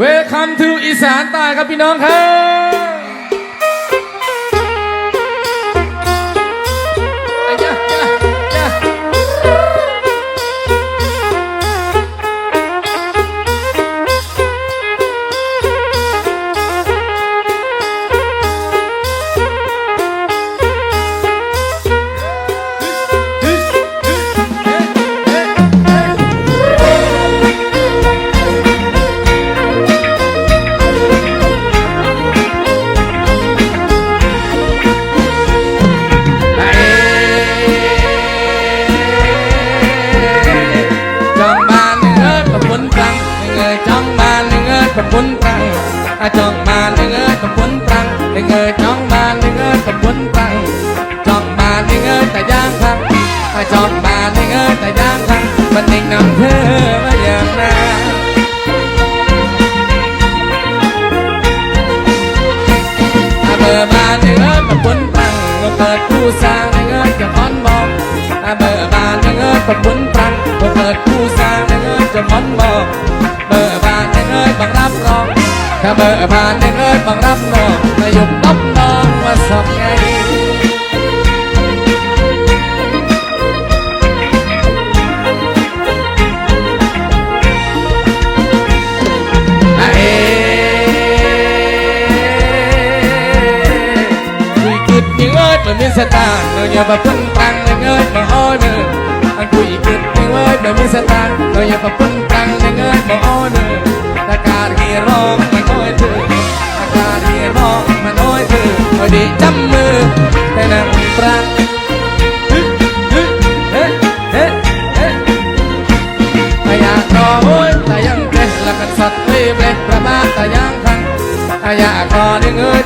Welcome to อีสานใต้ครับพี่น้องครับ เงยจองบานเงินกับปุนปรังอะจองบานเงินกับปุนปรังเงยจ้องบานเงินกับปุนปรังจ้องบานเงินแต่ย่างคังอะจองบานเงินแต่ย่างคังมันเองนำเธอมาอย่างนั้นอะเบอร์บานเงินกับปุนปรังเปิดคู่สร้างเงินกับพอนบอกอะเบอร์บานเงินกับปุนปรังเปิดคู่สร้างเงินจะพอนบอก เบอร์บานเงินบังรับรองถ้าเบอร์บานเงินบังรับรองนายกรับรองว่าสอบไงอะเอคุยกิดยังเอ้ยเหมือนมีสตางค์เราอย่ามาพึ่งตังยังเอ้ยมาอ้อยมืออันคุยกิด ยังเอ้ยมีสตางค์เราอย่ามาพึ่งตังยังเอ้ยมาอ้อยมือตะการที่ร้องมันอ้อยเธอตะการที่ร้องมันอ้อยเธอเอาดีจำมือแต่นั่งปรังฮึฮึเฮ้เฮ้เฮ้แต่อยากรอโอ้ยแต่ยังเจ็บแล้วกันสัตว์เว้ยเบลประมาทแต่ยังคังแต่อยากรอนี่เอ้ย